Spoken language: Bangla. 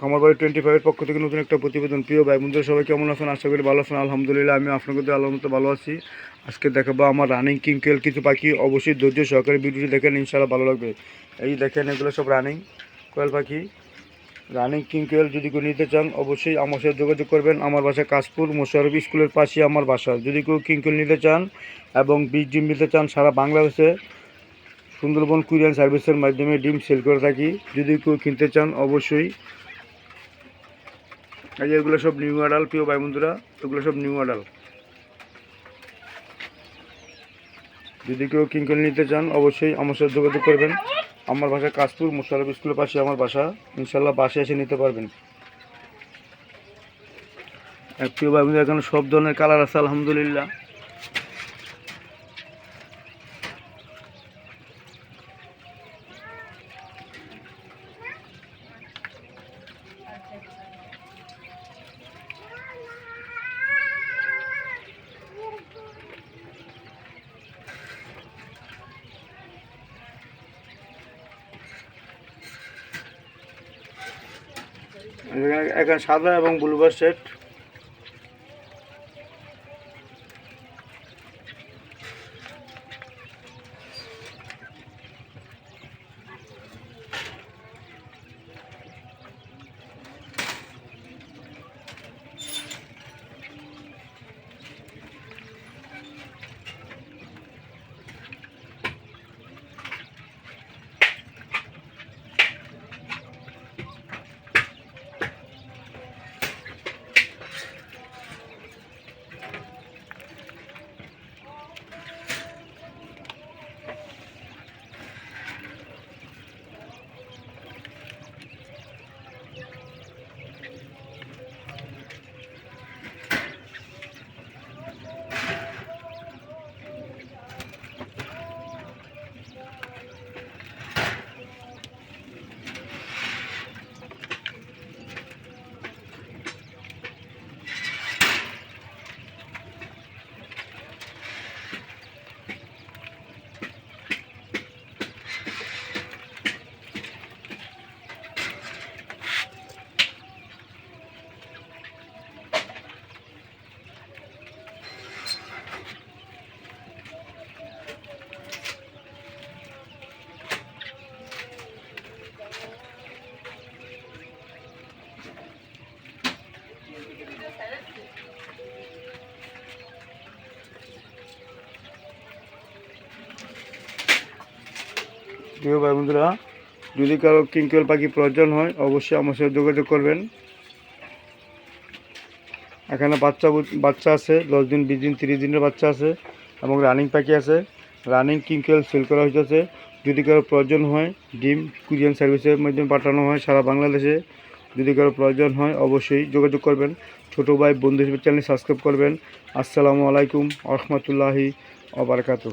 খামার বাড়ি টোয়েন্টি ফাইভের পক্ষ থেকে নতুন একটা প্রতিবেদন। প্রিয় ভাই বন্ধুরা সবাই কেমন আছেন? আশা করি ভালো আছেন। আলহামদুলিল্লাহ, আমি আল্লাহ মতো ভালো আছি। আজকে দেখাবো আমার রানিং কিং কোয়েল কিছু পাখি। অবশ্যই ধৈর্য সহকারে ভিডিওটি দেখেন, ইনশাআল্লাহ ভালো লাগবে। এই দেখেন, এগুলো সব রানিং কোয়েল পাখি। রানিং কিং কোয়েল যদি কেউ নিতে চান, অবশ্যই আমার সাথে যোগাযোগ করবেন। আমার বাসা কাশপুর মোশারফ স্কুলের পাশে আমার বাসা। যদি কেউ কিং কোয়েল নিতে চান এবং বীজ ডিম নিতে চান, সারা বাংলাদেশে সুন্দরবন কুরিয়ান সার্ভিসের মাধ্যমে ডিম সেল করে থাকি। যদি কেউ কিনতে চান, অবশ্যই এই যে এগুলো সব নিউ আডাল প্রিয় ভাই বন্ধুরা, এগুলো সব নিউ আডাল যদি কেউ কিঙ্কল নিতে চান, অবশ্যই আমার সাথে যোগাযোগ করবেন। আমার বাসা কাশপুর, মোশারফ স্কুলের পাশে আমার বাসা। ইনশাল্লাহ বাসে এসে নিতে পারবেন। প্রিয় ভাই বন্ধুরা, এখানে সব ধরনের কালার আছে, আলহামদুলিল্লাহ। এখানে সাদা এবং ব্লুবার সেট। প্রিয় ভাই বন্ধুরা, যদি কারও কিঙ্কেল পাখি প্রয়োজন হয়, অবশ্যই আমার সাথে যোগাযোগ করবেন। এখানে বাচ্চা বাচ্চা আছে, দশ দিন, বিশ দিন, তিরিশ দিনের বাচ্চা আছে এবং রানিং পাখি আছে। রানিং কিঙ্কেল সেল করা হয়েছে যদি কারও প্রয়োজন হয়, ডিম কুরিয়ান সার্ভিসের মাধ্যমে পাঠানো হয় সারা বাংলাদেশে। যদি কারও প্রয়োজন হয়, অবশ্যই যোগাযোগ করবেন। ছোটো ভাই বন্ধু হিসেবে চ্যানেল সাবস্ক্রাইব করবেন। আসসালামু আলাইকুম রহমতুল্লাহি আবরকাতু